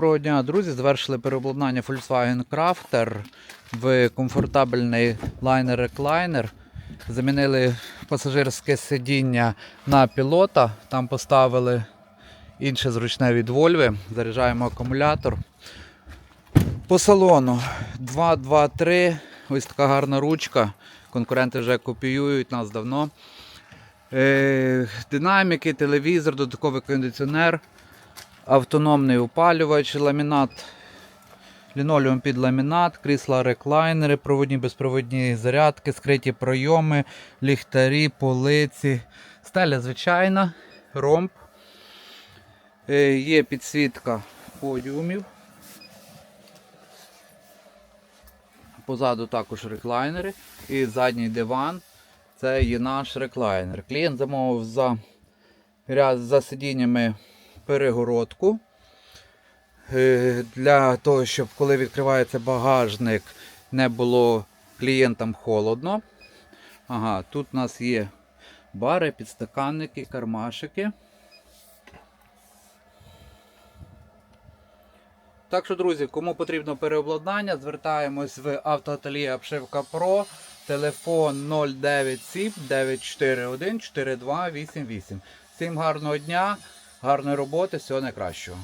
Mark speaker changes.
Speaker 1: Доброго дня, друзі! Завершили переобладнання Volkswagen Crafter в комфортабельний лайнер-реклайнер. Замінили пасажирське сидіння на пілота. Там поставили інше зручне від Volvo. Заряджаємо акумулятор. По салону 223. Ось така гарна ручка. Конкуренти вже копіюють нас давно. Е, динаміки, телевізор, додатковий кондиціонер автономний опалювач, ламінат, лінолеум під ламінат, крісла реклайнери, проводні безпроводні зарядки, скриті пройоми, ліхтарі, полиці, стеля звичайна, ромб. Е, Є підсвітка подіумів. Позаду також реклайнери і задній диван. Це є наш реклайнер. Клієнт замовив за, за сидіннями перегородку. Е, Для того, щоб коли відкривається багажник, не було клієнтам холодно. Ага, тут у нас є бари, підстаканники, кармашики. Так що, друзі, кому потрібно переобладнання, звертаємось в автоательє Обшивка Про. Телефон 097 941 4288. Всім гарного дня, гарної роботи, всього найкращого.